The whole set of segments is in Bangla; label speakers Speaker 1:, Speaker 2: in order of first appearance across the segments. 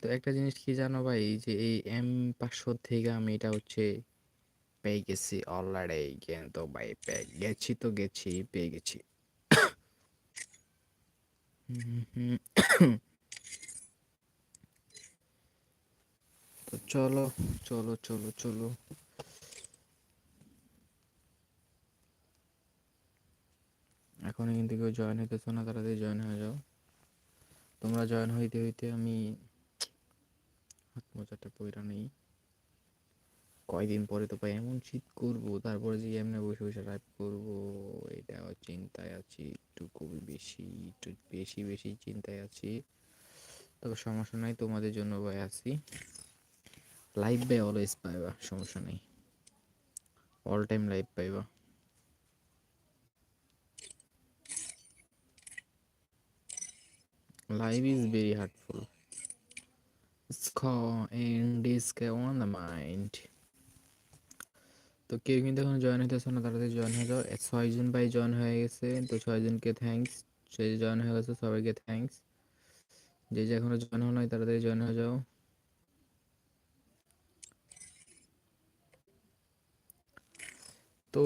Speaker 1: তো একটা জিনিস কি জানো ভাই? যে এই এম পাঁচশো থেকে আমি এটা হচ্ছে পেয়ে গেছি অলরেডি কিন্তু ভাই, পেয়ে গেছি তো গেছি, পেয়ে গেছি। তো চলো চলো চলো চলো। এখন কিন্তু কেউ জয়েন হইতেছো না, তাড়াতাড়ি জয়েন হয়ে যাও। তোমরা জয়েন হইতে হইতে আমি হাত মোজাটা পইরা নেই। কয়দিন পরে তো ভাই এমন শীত করব, তারপরে যে এমনি বসে বসে রাইড করব এটা চিন্তায় আছি, একটু খুবই বেশি, একটু বেশি বেশি চিন্তায় আছি। তবে সমস্যা নাই, তোমাদের জন্য ভাই আছি। লাইভ বাই অলওয়েজ পাইবা, সমস্যা নেই। অল টাইম লাইভ পাইবা। Life is very hurtful. Score and disc on the mind. তো কেউ কিন্তু এখন জয়েন হইতেছে না তাড়াতাড়ি জয়েন হয়ে যাও ছয়জন ভাই জয়েন হয়ে গেছে, তো ছয়জনকে থ্যাঙ্কস সে জয়েন হয়ে গেছে সবাইকে থ্যাঙ্কস যে যে এখনও জয়েন নাই তাড়াতাড়ি জয়েন হয়ে যাও। তো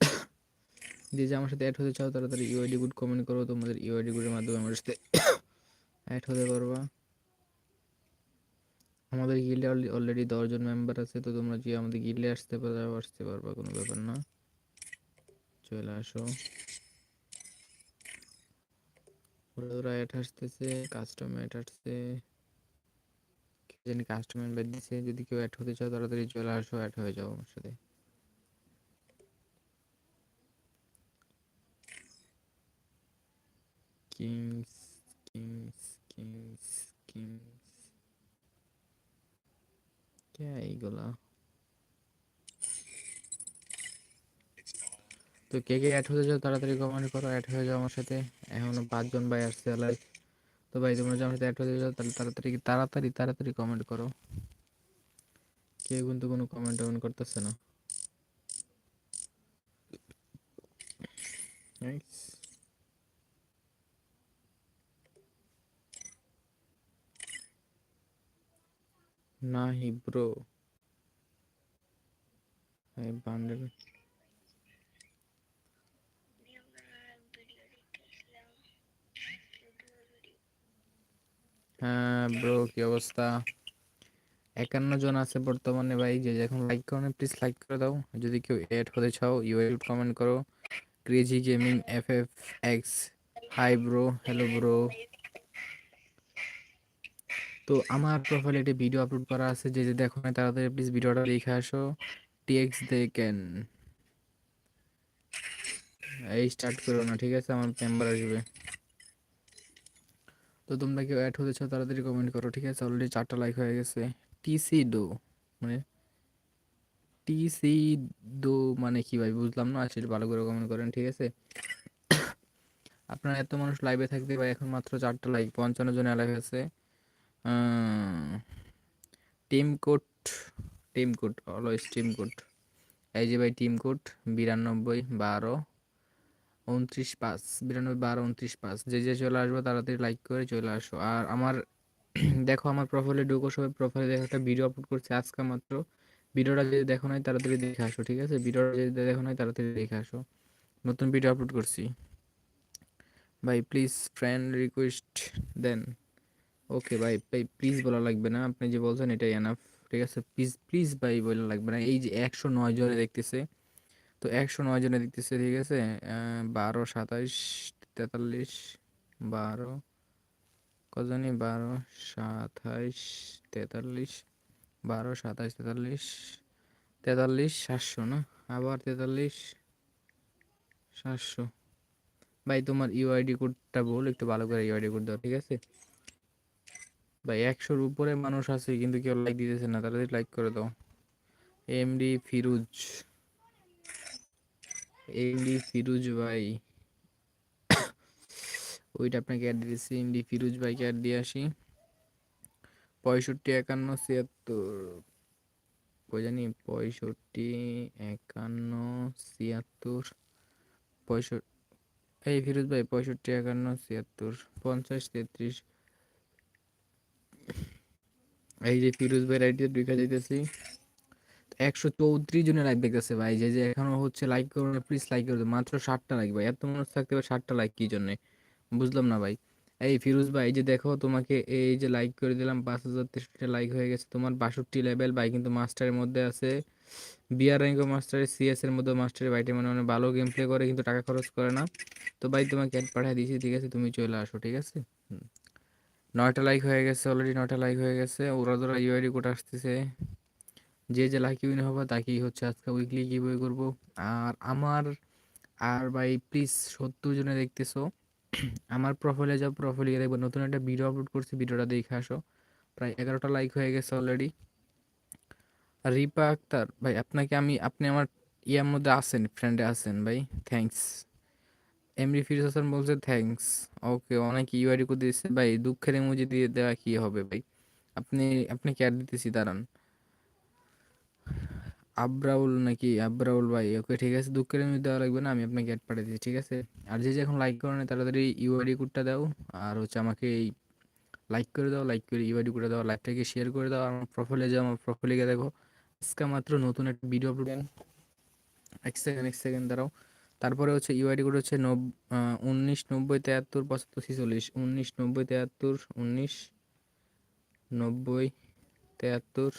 Speaker 1: যে যে আমার সাথে অ্যাড হতে চাও, তাড়াতাড়ি ইউআইডি গুড কমেন্ট করো, তোমাদের ইউআইডি গুডের মাধ্যমে আমার সাথে অ্যাড হতে পারবা। আমাদের গিল্ডে অলরেডি দশজন মেম্বার আছে, তো তোমরা যে আমাদের গিল্ডে আসতে পারো আসতে পারবা, কোনো ব্যাপার না। চলে আসো। ওরা ওরা অ্যাড আসতেছে কাস্টম অ্যাড আসছে। জানি কাস্টম অ্যাড দিচ্ছে যদি কেউ অ্যাড হতে চাও, তাড়াতাড়ি চলে আসো অ্যাড হয়ে যাও আমার সাথে। কিংস কিংস কিংস কিংস কে এইগুলা তো কে কে অ্যাড হতে চাও তাড়াতাড়ি কমেন্ট করো অ্যাড হয়ে যাও আমার সাথে। এখনও পাঁচজন ভাই আসছে লাইক তো ভাই, তোমরা যদি আমার সাথে অ্যাড হতে চাও তাহলে তাড়াতাড়ি তাড়াতাড়ি তাড়াতাড়ি কমেন্ট করো। কেউ কিন্তু কোনো কমেন্ট টমেন্ট করতেছে না. নাহি ব্রো। এই বান্ডেল। হ্যাঁ ব্রো, কি অবস্থা? একান্ন জন আছে বর্তমানে ভাই, যে এখন লাইক করো প্লিজ লাইক করে দাও। যদি কেউ এড হতে চাও ইউএল কমেন্ট করো। Crazy gaming F F X hi bro hello bro তো আমার প্রোফাইলে একটি ভিডিও আপলোড করা আছে, যে যে দেখো না তাড়াতাড়ি প্লিজ ভিডিওটা দেখে আসো। টিএক্স দেখেন। এই স্টার্ট করো না, ঠিক আছে? আমার মেম্বার আসবে। তো তোমরা কেউ অ্যাড হতে চাও, তাড়াতাড়ি কমেন্ট করো, ঠিক আছে? অলরেডি চারটা লাইক হয়ে গেছে। টিসি ডো মানে টিসি ডো মানে কি ভাই? বুঝলাম না সেটা ভালো করে কমেন্ট করেন, ঠিক আছে? আপনারা এত মানুষ লাইভে থাকতে ভাই, এখন মাত্র চারটা লাইক পঞ্চান্ন জন লাইভ আছে। Team code team code always team code এই যে ভাই টিম কোড বিরানব্বই বারো, উনত্রিশ পাঁচ, বিরানব্বই বারো, উনত্রিশ পাঁচ। যে যে চলে আসব তাড়াতাড়ি লাইক করে চলে আসো। আর আমার, দেখো আমার প্রোফাইলে ঢুকো সবাই প্রোফাইলে দেখো একটা ভিডিও আপলোড করছে আজকে মাত্র। ভিডিওটা যদি দেখো নাই তাড়াতাড়ি দেখে আসো, ঠিক আছে? ভিডিওটা যদি দেখো নাই তাড়াতাড়ি দেখে আসো। নতুন ভিডিও আপলোড করছি। ভাই প্লিজ ফ্রেন্ড রিকোয়েস্ট দেন ওকে ভাই ভাই প্লিজ বলা লাগবে না। আপনি যে বলছেন, এটাই এনাফ ঠিক আছে? প্লিজ প্লিজ ভাই বলা লাগবে না। এই যে একশো নয় জনে দেখতেছে, তো একশো নয় জনে দেখতেছে, ঠিক আছে? বারো, সাতাইশ, তেতাল্লিশ, বারো, কজনই? বারো, সাতাইশ, তেতাল্লিশ, বারো, সাতাইশ, তেতাল্লিশ তেতাল্লিশ, সাতশো, না? আবার তেতাল্লিশ, সাতশো। ভাই, তোমার ইউআইডি কোডটা বল, একটু ভালো করে ইউআইডি কোড দাও, ঠিক আছে? ভাই, একশোর উপরে মানুষ আছে, কিন্তু কেউ লাইক দিতেছে না তাড়াতাড়ি লাইক করে দাও। এমডি ফিরুজ। এমডি ফিরুজ ভাই। ওইটা আপনাকে অ্যাড দিয়েছি এমডি ফিরুজ ভাইকে অ্যাড দিয়ে আসি। পঁয়ষট্টি একান্ন ছিয়াত্তর। কই জানি? পঁয়ষট্টি একান্ন ছিয়াত্তর। পঁয়ষট্টি এই ফিরোজ ভাই, পঁয়ষট্টি একান্ন ছিয়াত্তর। পঞ্চাশ তেত্রিশ। এই যে ফিরোজ ভাই রাইটে ঢুকে যাইতেছি। একশো চৌত্রিশ জনের লাইক দেখতেছে ভাই, যে যে এখনও হচ্ছে লাইক করো না প্লিজ লাইক করে মাত্র ষাটটা লাইক ভাই, এত মানুষ থাকতে পারে ষাটটা লাইক কি জন্য? বুঝলাম না ভাই। এই ফিরোজ ভাই যে দেখো তোমাকে এই যে লাইক করে দিলাম, পাঁচ হাজার তেষট্টি লাইক হয়ে গেছে। তোমার বাষট্টি লেভেল ভাই কিন্তু মাস্টারের মধ্যে আছে। বিআর র্যাঙ্ক মাস্টারের সিএস এর মধ্যে মাস্টারের বাইটে মানে অনেক ভালো গেম প্লে করে, কিন্তু টাকা খরচ করে না। তো ভাই, তোমাকে অ্যাড পাঠিয়ে দিয়েছি, ঠিক আছে? তুমি চলে আসো, ঠিক আছে। নয়টা লাইক হয়ে গেছে অলরেডি নয়টা লাইক হয়ে গেছে। ওরা ধরা ইউআইডি কোড আসতেছে। যে যে লাকি উইন হবে, তাকেই হচ্ছে আজকে উইকলি গিভওয়ে করব। আর আমার, আর ভাই প্লিজ সত্তর জনে দেখতেছো। আমার প্রোফাইলে যাও প্রোফাইলে গিয়ে দেখব। নতুন একটা ভিডিও আপলোড করছি ভিডিওটা দেখে আসো। প্রায় এগারোটা লাইক হয়ে গেছে অলরেডি রিপা আক্তার, ভাই আপনাকে আমি, আপনি আমার ইয়ার মধ্যে আছেন ফ্রেন্ডে আছেন, ভাই। থ্যাঙ্কস এমরি ফিরোজ হাসান বলছে থ্যাঙ্কস ওকে অনেক ইউআইডি করে দিয়েছে, ভাই, দুঃখের ইমোজি দিয়ে দেওয়া কি হবে ভাই? আপনি আপনি ক্যার দিতেছি, দাঁড়ান। আব্রাউল নাকি, আব্রাউল ভাই ওকে ঠিক আছে, দুঃখের ইমোজি দেওয়া লাগবে না, আমি আপনাকে অ্যাড পাঠিয়ে দিচ্ছি, ঠিক আছে? আর যে এখন লাইক করে না তাড়াতাড়ি ইউআইডি কোডটা দাও, আর হচ্ছে আমাকে এই লাইক করে দাও লাইক করে ইউআইডি করে দাও লাইভটাকে শেয়ার করে দাও, আমার প্রোফাইলে যাও, আমার প্রোফাইলে গিয়ে দেখো। আজকে মাত্র নতুন একটা ভিডিও আপলোড এক সেকেন্ড এক সেকেন্ড দাঁড়াও। তারপরে হচ্ছে ইউআইডি কোড হচ্ছে নব উনিশ নব্বই তেয়াত্তর পঁচাত্তর ছিচল্লিশ, উনিশ নব্বই তেয়াত্তর, উনিশ নব্বই তেহাত্তর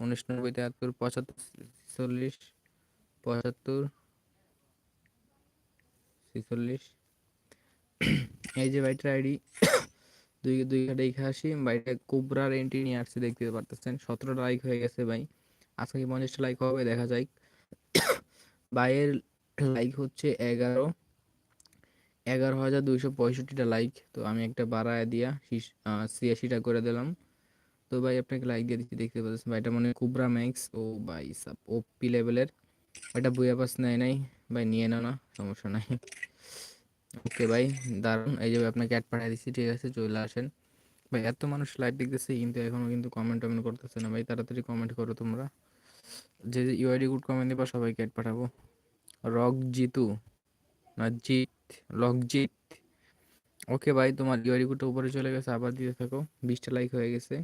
Speaker 1: উনিশ নব্বই তেয়াত্তর পঁচাত্তর ছিচল্লিশ পঁচাত্তর ছিচল্লিশ। এই যে বাইটার আইডি দুই দুই ঘাটে একাশি বাইরে কোবরার এন্ট্রি নিয়ে আসছে, দেখতে পারতেছেন। সতেরোটা লাইক হয়ে গেছে ভাই। আজকে পঞ্চাশটা লাইক হবে? দেখা যায় বাইয়ের লাইক হচ্ছে এগারো এগারো হাজার দুইশো পঁয়ষট্টিটা লাইক তো আমি একটা বাড়ায় দিয়া ছিয়াশিটা করে দিলাম। তো ভাই আপনাকে লাইক দিয়ে দিচ্ছি, দেখতে পাচ্ছেন ভাই, এটা মনে কুবরা ম্যাক্স ও ভাই সাব ওপি লেভেলের এটা বইয়া পাস নেয় নাই। ভাই নিয়ে নাও না, সমস্যা নাই। ওকে ভাই দারুণ এই যে আপনাকে অ্যাড পাঠিয়ে দিচ্ছি, ঠিক আছে, চলে আসেন। ভাই এত মানুষ লাইভ দেখতেছে, কিন্তু এখনও কিন্তু কমেন্ট টমেন্ট করতেছে না। ভাই তাড়াতাড়ি কমেন্ট করো তোমরা। যে ইউআইডি গুড কমেন্ট দিবা, সবাইকে অ্যাড পাঠাবো। রক জিতু না জিত লকজিৎ। ওকে ভাই, তোমার কোডটা উপরে চলে গেছে, আবার দিতে থাকো। বিশটা লাইক হয়ে গেছে।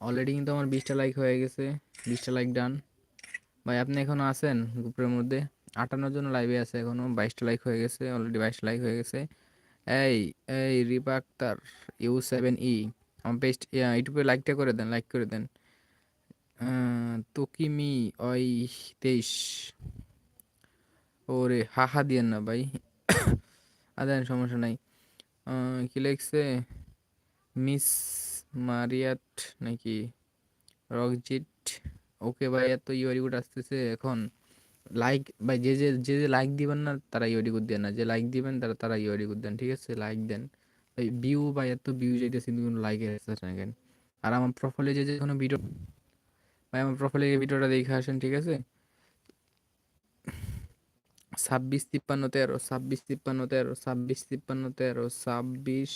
Speaker 1: অলরেডি কিন্তু আমার বিশটা লাইক হয়ে গেছে। বিশটা লাইক ডান ভাই, আপনি এখনও আছেন গ্রুপের মধ্যে? আটান্ন জন লাইভে আছে এখনও বাইশটা লাইক হয়ে গেছে অলরেডি বাইশটা লাইক হয়ে গেছে। এই এই Ripa Akter, U seven E. আমার পেস্ট ইউটিউবে লাইকটা করে দেন লাইক করে দেন। তোকিমি, ওই, তেইশ। ওরে হাহা দিয়েন না ভাই। আদেন সমস্যা নাই। কি লিখছে? মিস মারিয়াট নাকি? রকজিট ওকে ভাই, এত ইউআরি কোড আসতেছে এখন। লাইক, ভাই, যে যে যে যে লাইক দিবেন না, তারা ইউআরি কোড দেন না। যে লাইক দিবেন, তারা তারা ইউআরি কোড দেন, ঠিক আছে? লাইক দেন। ভাই ভিউ ভাই, এত ভিউ যাইতেছে, কিন্তু কোনো লাইক আসতেছে না কেন? আর আমার প্রোফাইলে যে যে কোনো ভিডিও ভাই, আমার প্রোফাইলে ভিডিওটা দেখে আসেন, ঠিক আছে? ছাব্বিশ তিপ্পান্ন তেরো, ছাব্বিশ তিপ্পান্ন তেরো, ছাব্বিশ তিপ্পান্ন তেরো, ছাব্বিশ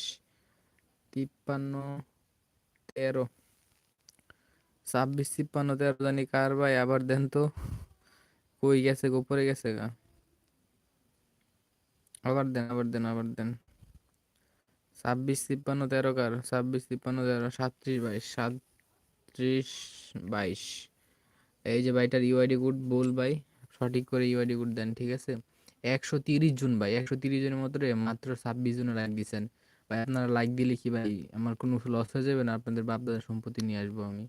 Speaker 1: তিপ্পান্ন তেরো। ছাব্বিশ তিপ্পান্ন তেরো জানি কার ভাই, আবার দেন তো। কই গেছে গোপরে গেছে গা। আবার দেন আবার দেন আবার দেন। ছাব্বিশ তিপ্পান্ন তেরো কার? ছাব্বিশ তিপ্পান্ন তেরো, সাতত্রিশ বাইশ সাতত্রিশ বাইশ। এই যে ভাইটার ইউআইডি গুড বল ভাই। সঠিক করে ইউআইডি কোড দেন, ঠিক আছে? একশো তিরিশ জন ভাই, একশো তিরিশ জনের মতো মাত্র ছাব্বিশ জনের লাইক দিচ্ছেন ভাই, আপনারা লাইক দিলে কি ভাই আমার কোনো লস হয়ে যাবে না? আপনাদের বাপদাদার সম্পত্তি নিয়ে আসব আমি।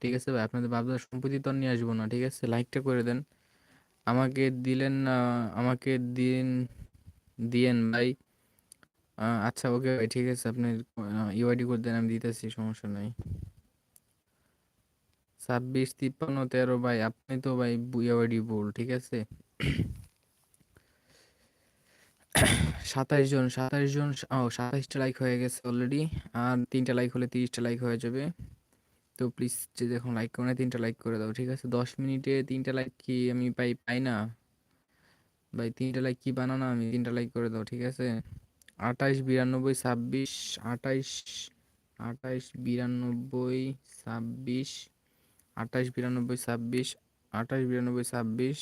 Speaker 1: ঠিক আছে ভাই? আপনাদের বাপদাদার সম্পত্তি তো নিয়ে আসব না, ঠিক আছে? লাইকটা করে দেন। আমাকে দিলেন আমাকে দিন, দিয়েন ভাই। আচ্ছা ওকে ভাই, ঠিক আছে। আপনি ইউআইডি কোড দেন, আমি দিতেছি, সমস্যা নাই। ছাব্বিশ, তিপ্পান্ন, তেরো ভাই, আপনি তো ভাই বুয়াবাড়ি বল ঠিক আছে? সাতাইশ জন সাতাইশ জন, ও, সাতাইশটা লাইক হয়ে গেছে অলরেডি আর তিনটা লাইক হলে তিরিশটা লাইক হয়ে যাবে। তো প্লিজ যে দেখুন লাইক করে তিনটা লাইক করে দাও, ঠিক আছে? দশ মিনিটে তিনটা লাইক কি আমি পাই পাই না? ভাই তিনটা লাইক কি বানানো আমি? তিনটা লাইক করে দাও, ঠিক আছে? আঠাইশ, বিরানব্বই, ছাব্বিশ, আঠাইশ আঠাইশ, বিরানব্বই, ছাব্বিশ আঠাশ বিরানব্বই, ছাব্বিশ, আঠাশ বিরানব্বই, ছাব্বিশ,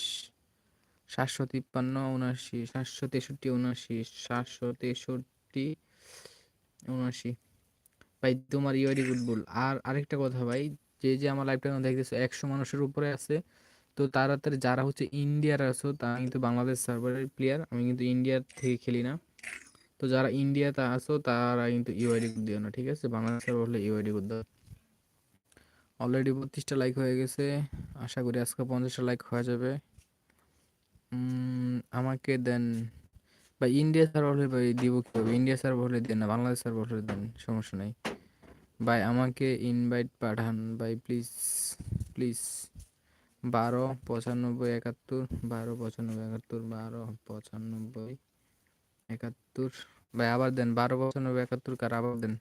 Speaker 1: সাতশো তিপ্পান্ন, উনআশি, সাতশো তেষট্টি, উনআশি, সাতশো তেষট্টি, উনআশি। ভাই, তোমার ইউআইডি গুড বুল আর আরেকটা কথা ভাই, যে যে আমার লাইভটা দেখতেছো, একশো মানুষের উপরে আছে। তো তাড়াতাড়ি যারা হচ্ছে ইন্ডিয়ার আছো তা কিন্তু বাংলাদেশ সার্ভারের প্লেয়ার আমি কিন্তু ইন্ডিয়ার থেকে খেলি না। তো যারা ইন্ডিয়াতে আছো, তারা কিন্তু ইউআইডি দিও না, ঠিক আছে? বাংলাদেশ সার্ভার হলে ইউআইডি দাও। অলরেডি বত্রিশটা লাইক হয়ে গেছে। আশা করি আজকে পঞ্চাশটা লাইক হয়ে যাবে। আমাকে দেন বা ইন্ডিয়া সার্ভার হলে ভাই দিব কি হবে ইন্ডিয়া সার্ভার হলে দেন না বাংলাদেশ সার্ভার হলে দেন, সমস্যা নাই। ভাই আমাকে ইনভাইট পাঠান, ভাই প্লিজ প্লিজ বারো, পঁচানব্বই, একাত্তর, বারো, পঁচানব্বই, একাত্তর, বারো, পঁচানব্বই, একাত্তর। ভাই আবার দেন, বারো, পঁচানব্বই, একাত্তর কার আবার দেন।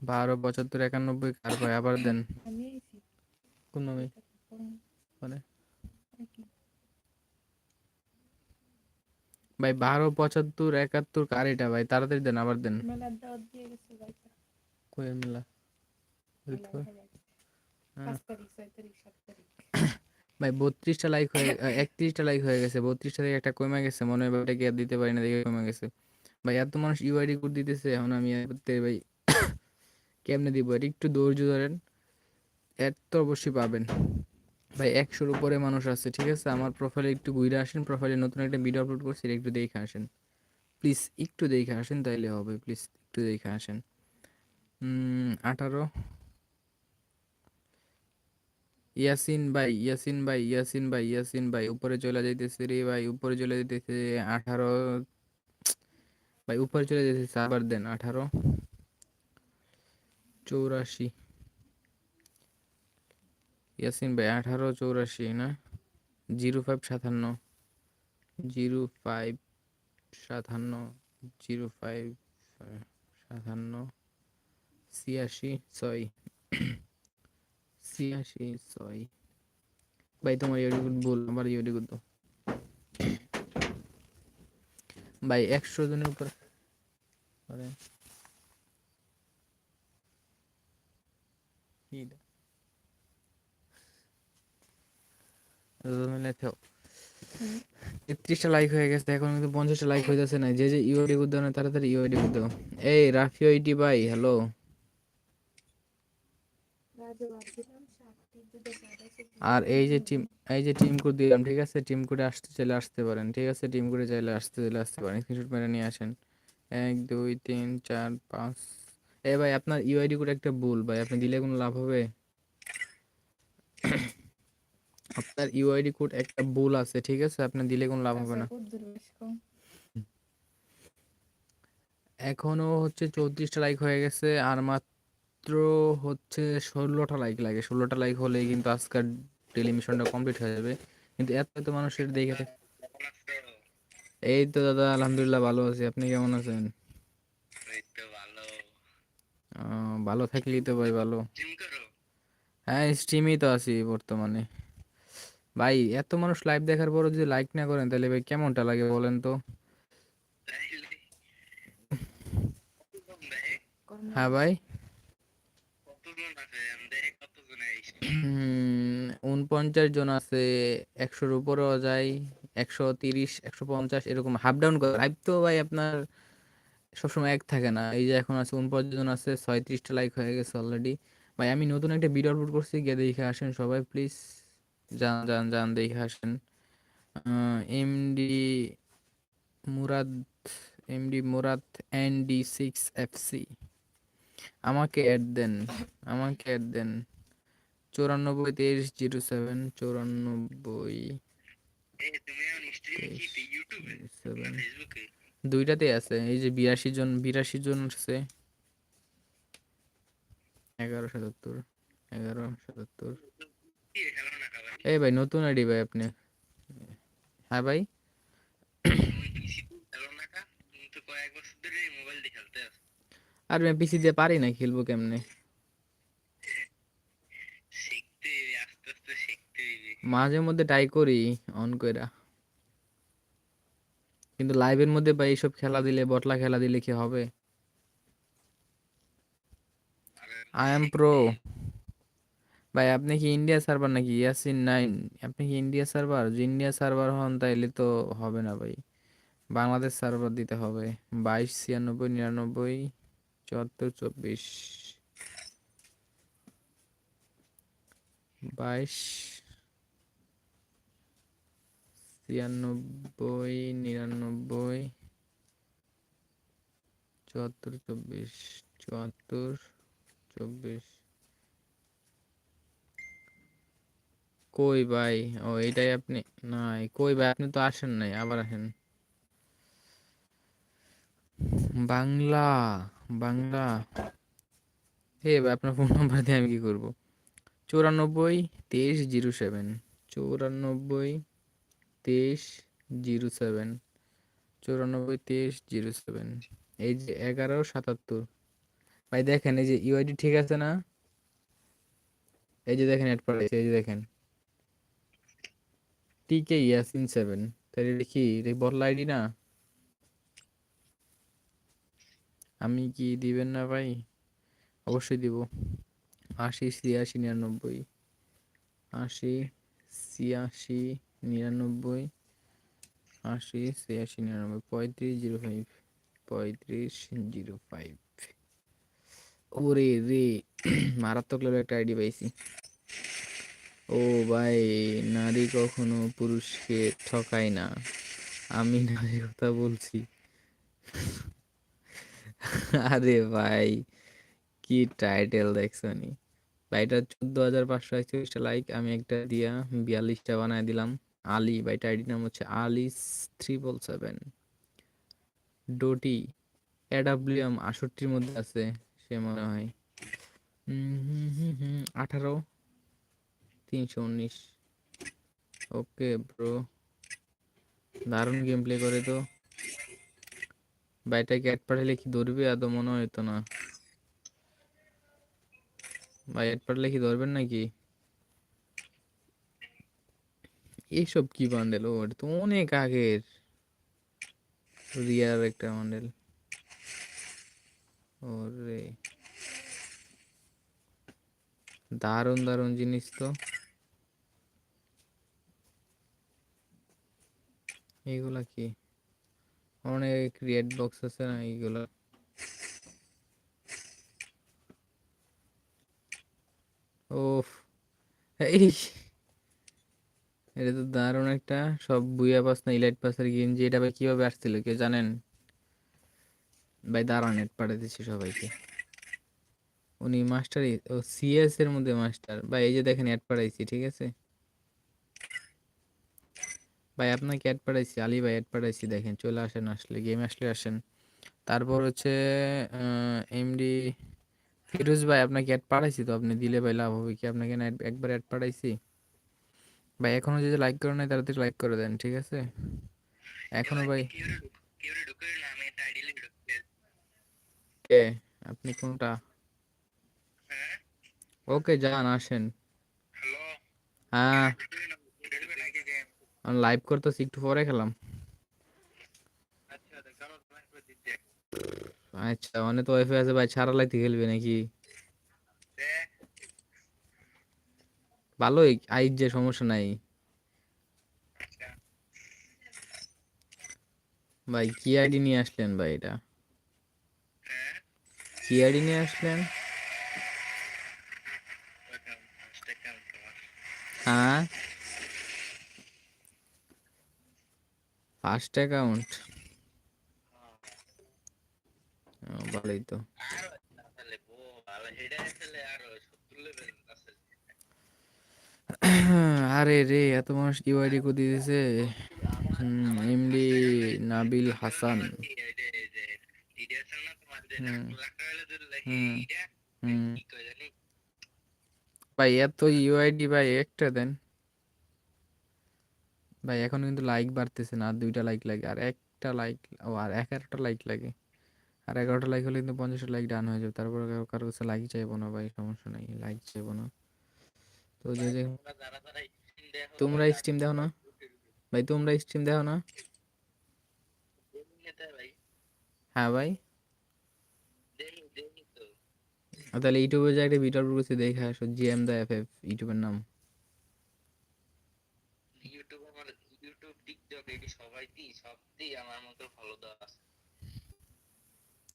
Speaker 1: বারো পঁচাত্তর একানব্বই কার ভাই আবার দেন। কোন মানে? ভাই, বারো পঁচাত্তর একাত্তর কার এটা ভাই? তাড়াতাড়ি দেন, আবার দেন। হ্যাঁ। ভাই, বত্রিশটা লাইক হয়ে একত্রিশটা লাইক হয়ে গেছে। বত্রিশটা থেকে একটা কমে গেছে, মনে হয় আর দিতে পারি না, দেখে কমে গেছে। ভাই, এত মানুষ ইউআইডি কোড দিতেছে, এখন আমি ভাই কেমনে দিব? এটা একটু ধৈর্য ধরেন। এর তো অবশ্যই পাবেন। ভাই, একশোর উপরে মানুষ আছে, ঠিক আছে? আমার প্রোফাইলে একটু ঘুরে আসেন প্রোফাইলে নতুন একটা ভিডিও আপলোড করছি একটু দেখে আসেন। প্লিজ একটু দেখে আসেন তাইলে হবে প্লিজ একটু দেখে আসেন। আঠারো। ইয়াসিন ভাই ইয়াসিন ভাই ইয়াসিন ভাই ইয়াসিন ভাই, উপরে চলে যাইতেছে রে ভাই, উপরে চলে যাইতেছে আঠারো। ভাই, উপরে চলে যেতেছে আবার দেন আঠারো। চৌরাশি। ইয়াসিন ভাই, আঠারো চৌরাশি, না? জিরো ফাইভ সাতান্ন। জিরো ফাইভ সাতান্ন, জিরো ফাইভ সাতান্ন। ছিয়াশি ছয়। ছিয়াশি ছয়। ভাই, তোমার ইউডি গুড বল, আমার ইউডি গুড দাও। ভাই, একশো জনের উপর থেও।
Speaker 2: হুম।
Speaker 1: লাইক হয়ে গেছে এখন কিন্তু পঞ্চাশটা লাইক হইতেছে না। যে যে ইউআইডি দাও না তাড়াতাড়ি ইউআইডি গুড দাও এই রাফি ওইটি ভাই হ্যালো আর এই যে টিম এই যে টিম কোড দিলাম ঠিক আছে? টিম কোডে আসতে চাইলে আসতে পারেন ঠিক আছে? টিম কোডে চাইলে আসতে চাইলে আসতে পারেন। স্ক্রিনশট মেরে নিয়ে আসেন। এক দুই তিন চার পাঁচ এ ভাই আপনার ইউআইডি কোড একটা ভুল ভাই আপনি দিলে কোনো লাভ হবে? আপনার ইউআইডি কোড একটা ভুল আছে ঠিক আছে? আপনি দিলে কোনো লাভ হবে না। এখনও হচ্ছে চৌত্রিশটা লাইক হয়ে গেছে আর মাত্র হচ্ছে ষোলোটা লাইক লাগে। ষোলোটা লাইক হলেই কিন্তু আজকের টেলিভিশনটা কমপ্লিট হয়ে যাবে। কিন্তু এত এত মানুষের দেখে থাক- এই তো দাদা আলহামদুলিল্লাহ ভালো আছি। আপনি কেমন আছেন?
Speaker 3: এই তো ভালো
Speaker 1: থাকলেই তো ভাই ভালো। হ্যাঁ স্ট্রিমেই তো আছি বর্তমানে। ভাই এত মানুষ লাইভ দেখার পরও যদি লাইক না করেন তাহলে ভাই কেমনটা লাগে বলেন তো? হ্যাঁ ভাই। উনপঞ্চাশ জন আছে একশোর উপরেও যায় একশো তিরিশ একশো পঞ্চাশ এরকম হাফ ডাউন করে। লাইভ তো ভাই আপনার সবসময় এক থাকে না। এই যে এখন আছে উনপঞ্চাশ জন আছে ছয় ছয়ত্রিশটা লাইক হয়ে গেছে অলরেডি ভাই, আমি নতুন একটা ভিডিও আপলোড করছি, গিয়ে দেখে আসেন সবাই প্লিজ যান যান যান, দেখে আসেন। MD Murad MD Murad N D six F C আমাকে অ্যাড দেন, আমাকে অ্যাড দেন। চৌরানব্বই তেইশ জিরো সেভেন চৌরানব্বই সেভেন দুইটাতে আছে এই যে বিরাশি জন বিরাশি জন আছে। এগারো সাতাত্তর এগারো সাতাত্তর এই ভাই নতুন আইডি ভাই আপনি। হ্যাঁ ভাই। আর আমি পিসি দিয়ে পারি না খেলব কেমনে? মাঝে মধ্যে ট্রাই করি অন কইরা। কিন্তু লাইভের মধ্যে ভাই এইসব খেলা দিলে, বটলা খেলা দিলে কি হবে? আই এম প্রো ভাই, আপনি কি ইন্ডিয়া সার্ভার নাকি? ইয়াসিন নাইন আপনি কি ইন্ডিয়া সার্ভার যে ইন্ডিয়া সার্ভার হন, তাইলে তো হবে না ভাই। বাংলাদেশ সার্ভার দিতে হবে। বাইশ, ছিয়ানব্বই, নিরানব্বই, চুয়াত্তর, চব্বিশ। বাইশ ছিয়ানব্বই নিরানব্বই, চুয়াত্তর, চব্বিশ চুয়াত্তর, চব্বিশ। কই ভাই? ও এটাই আপনি, নাই, কই ভাই? আপনি তো আসেন নাই, আবার আসেন। বাংলা বাংলা। হে ভাই, আপনার ফোন নাম্বার দিয়ে আমি কি করব? চৌরানব্বই, তেইশ, জিরো সেভেন। চৌরানব্বই তেইশ জিরো সেভেন, চৌরানব্বই তেইশ জিরো সেভেন, এই যে এগারো, সাতাত্তর। ভাই দেখেন, এই যে ইউআইডি ঠিক আছে না? এই যে দেখেন, অ্যাড পড়েছে এই যে দেখেন। টিকে ইয়াসিন সেভেন, তাহলে এটা কি? এটা বদলা আইডি না? আমি কি দিবেন না ভাই? অবশ্যই দিব। আশি ছিয়াশি নিরানব্বই, আশি ছিয়াশি নিরানব্বই, আশি, ছিয়াশি, নিরানব্বই, পঁয়ত্রিশ, জিরো ফাইভ, পঁয়ত্রিশ, জিরো ফাইভ। ওরে রে, মারাত্মক লেভেল একটা আইডি পাইছি। ও ভাই, নারী কখনো পুরুষকে ঠকায় না। আমি নারীর কথা বলছি। আরে ভাই, কি টাইটেল দেখছ নি? ভাইটা চোদ্দ হাজার পাঁচশো একচল্লিশটা লাইক আমি একটা দিয়া, বিয়াল্লিশটা বানায় দিলাম। আলী ভাইটা আইডি নাম হচ্ছে আলিস ট্রিপল সেভেন। ডোটি এডাব্লিউএম আষট্টির মধ্যে আছে, সে মনে হয়। আঠারো, তিনশো উনিশ। ওকে ব্রো, দারুণ গেম প্লে করে তো। ভাইটা ক্যাট পাঠালে কি ধরবে? আদৌ মনে হতো না। ভাই অ্যাড পাঠালে কি ধরবেন নাকি? এইসব কি বান্ডেল ও, এটা তো অনেক আগের। রিয়ার একটা বান্ডেল ওরে। দারুণ দারুণ জিনিস তো। এইগুলা কি? অনেক রেড বক্স আছে না এইগুলা? ওফ এই এটা তো দারুণ একটা সব বুয়া পাস না, ইলাইট পাসের গেঞ্জি এটা ভাই কীভাবে আসছিল কেউ জানেন? ভাই দাঁড়ান নেট পাঠাতেছি সবাইকে। উনি মাস্টার ও সিএস এর মধ্যে মাস্টার ভাই এই যে দেখেন অ্যাড পাঠাইছি, ঠিক আছে? ভাই আপনাকে অ্যাড পাঠাইছি, আলী ভাই অ্যাড পাঠাইছি, দেখেন চলে আসেন আসলে গেম আসলে আসেন। তারপর হচ্ছে এমডি ফিরোজ ভাই আপনাকে অ্যাড পাঠাইছি তো, আপনি দিলে ভাই লাভ হবে কি? আপনাকে না একবার অ্যাড পাঠাইছি? ভাই, এখনও যদি লাইক করে নাই তাড়াতাড়ি লাইক করে দেন, ঠিক আছে? এখনও ভাই। কে? আপনি কোনটা? ওকে, যান, আসেন। হ্যাঁ। লাইভ করতেছি, একটু পরে খেলাম।
Speaker 3: আচ্ছা
Speaker 1: অনেক তো ওয়াইফাই আছে ভাই, ছাড়া লাইতে খেলবে নাকি? ভালোই আইজ যে সমস্যা নাই। ভাই কি আইডি নিয়ে আসলেন ভাই এটা? কি আইডি নিয়ে আসলেন? হ্যাঁ? ফার্স্ট অ্যাকাউন্ট ভালোই তো
Speaker 3: আরও তাহলে বো ভালো হেডে আসলে আরও সত্তর লেভেল আছে
Speaker 1: আরে রে, এত মানুষ ইউআইডি করে দিয়েছে এমডি নাবিল হাসান। ভাই, এত ইউআইডি ভাই, একটা দেন। ভাই, এখন কিন্তু লাইক বাড়তেছে না, আর দুইটা লাইক লাগে, আর একটা লাইক ও, আর এগারোটা লাইক লাগে। আর এগারোটা লাইক হলে কিন্তু পঞ্চাশটা লাইক ডান হয়ে যাবে, তারপর কারও কাছে লাইক চাইব না ভাই, সমস্যা নাই লাইক চাইব না। তো যে যে তোমরা স্ট্রিম দেখো না? ভাই তোমরা স্ট্রিম দেখো না? হ্যাঁ ভাই। তাহলে ইউটিউবে যে একটা ভিডিও করছি দেখে আসো জিএম দা এফ এফ ইউটিউবের নাম।
Speaker 3: ইউটিউব আমার ইউটিউব টিকটক এটি সবাই সব দিই আমার মতো ফলো দেওয়া আছে।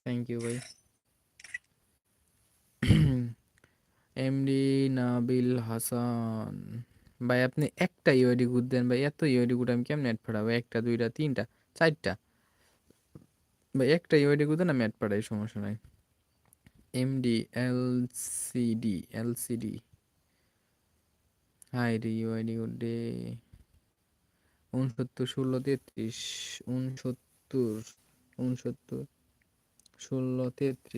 Speaker 1: থ্যাংক ইউ ভাই। এমডি নাবিল হাসান ভাই, আপনি একটা ইউআইডি কোড দেন ভাই, এত ইউআইডি কোড আমি কেমন অ্যাড পাঠাবো একটা, দুইটা, তিনটা, চারটা। ভাই, একটা ইউআইডি কোড দেন, আমি অ্যাড পাঠাই সমস্যা নাই। এমডি এলসিডি এলসিডি হাই রে, ইউআইডি গুড ডে উনসত্তর, ষোলো, তেত্রিশ, উনসত্তর উনসত্তর, ষোলো, তেত্রিশ।